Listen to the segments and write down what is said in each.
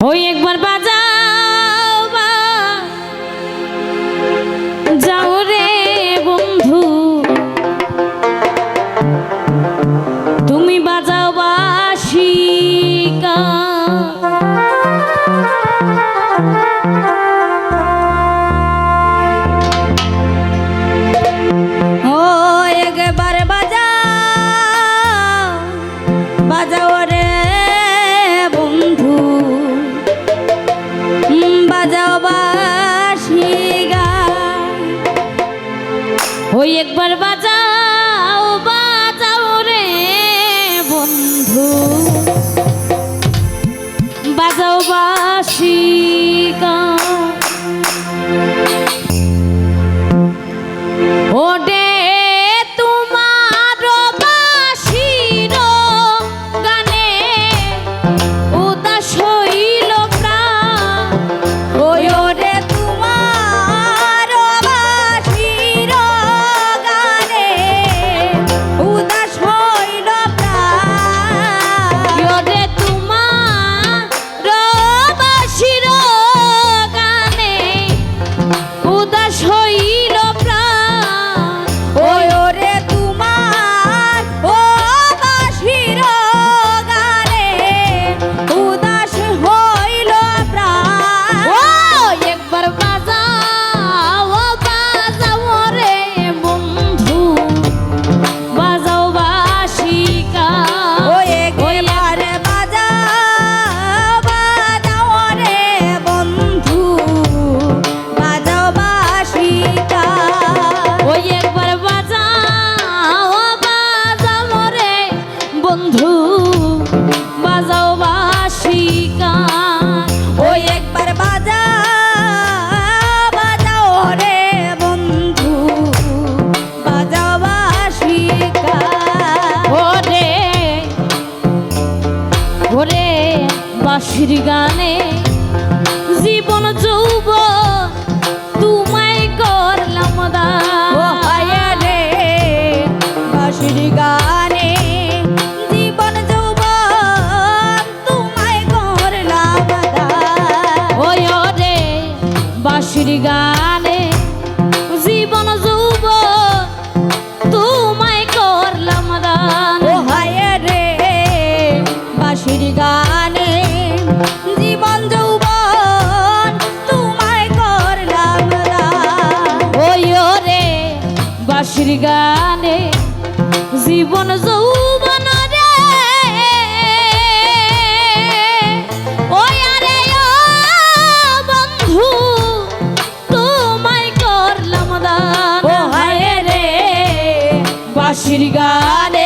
ওই একবার বাজার নিধির গানে জীবন যৌব তোমায় করলাম দায়ালে বাসির গানে জীবন যৌব তোমায় করলাম ওই রে বাসির গানে জীবন যৌব তোমায় করলাম দান। ও হায় রে বাসির গান নদীর গানে জীবন যৌবন রে। তোমায় করলাম রে। গানে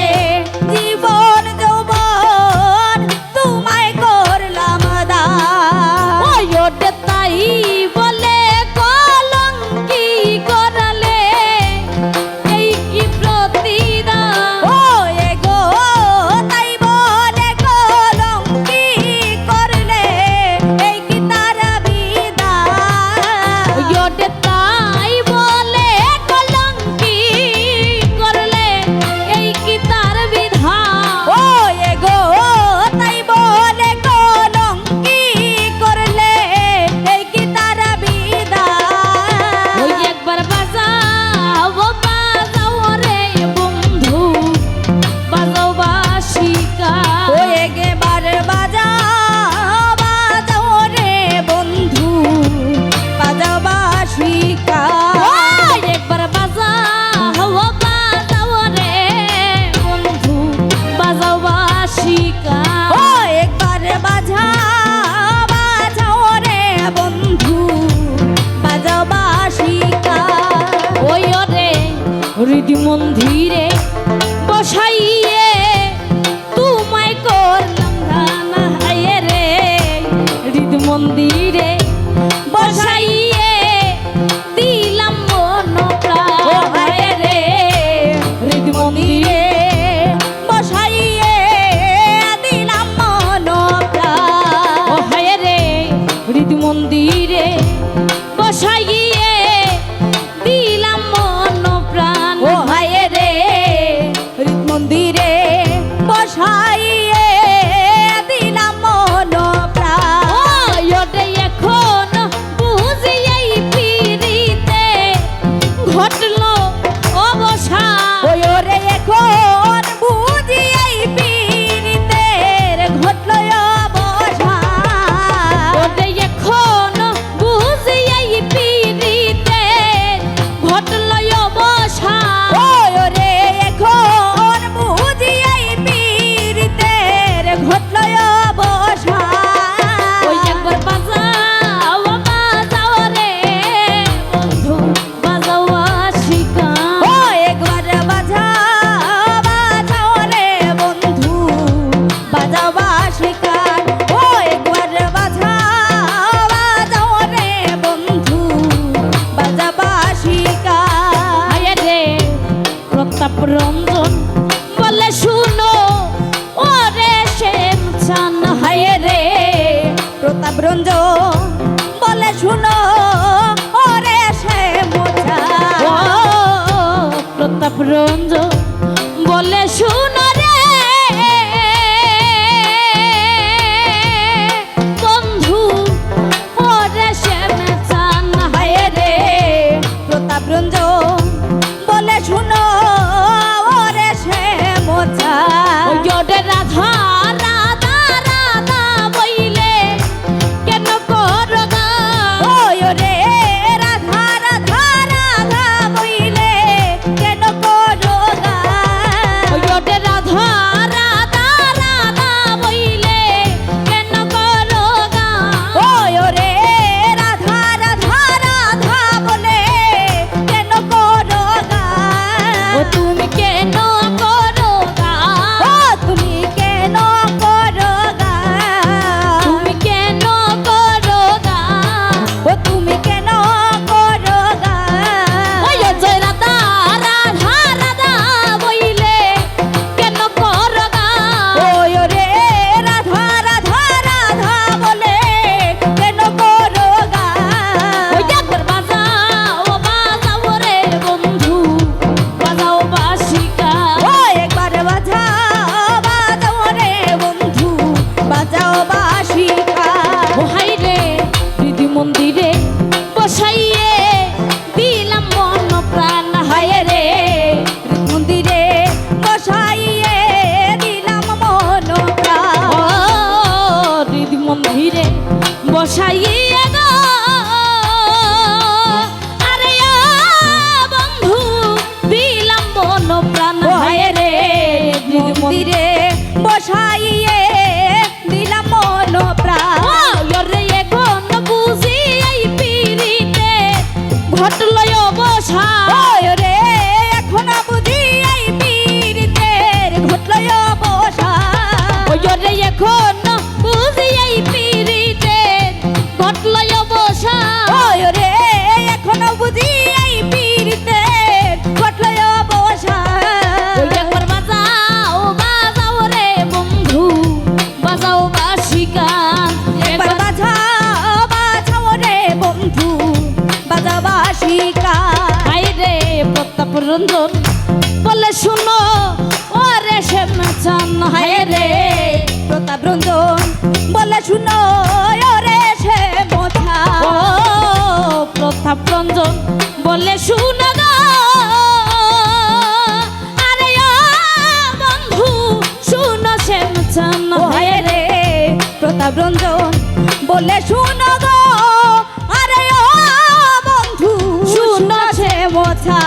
রঞ্জন রঞ্জন বলে শুনো, ওরে সে মেচান হায় রে। প্রতাপ রঞ্জন বলে শুনো, ওরে সে বোঝা প্রতাপ রঞ্জন বলে শুনো আরে বন্ধু, শুনো সে মেচান হায় রে। প্রতাপ রঞ্জন বলে শুনো গো। আরে বন্ধু, শুন সে বোঝা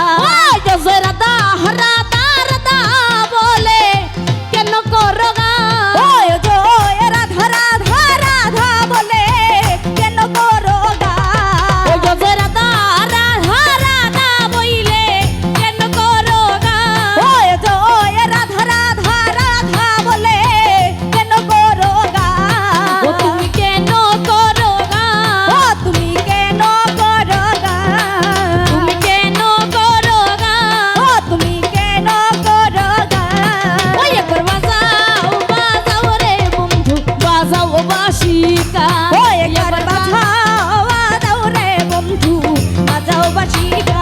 বাঁচিব।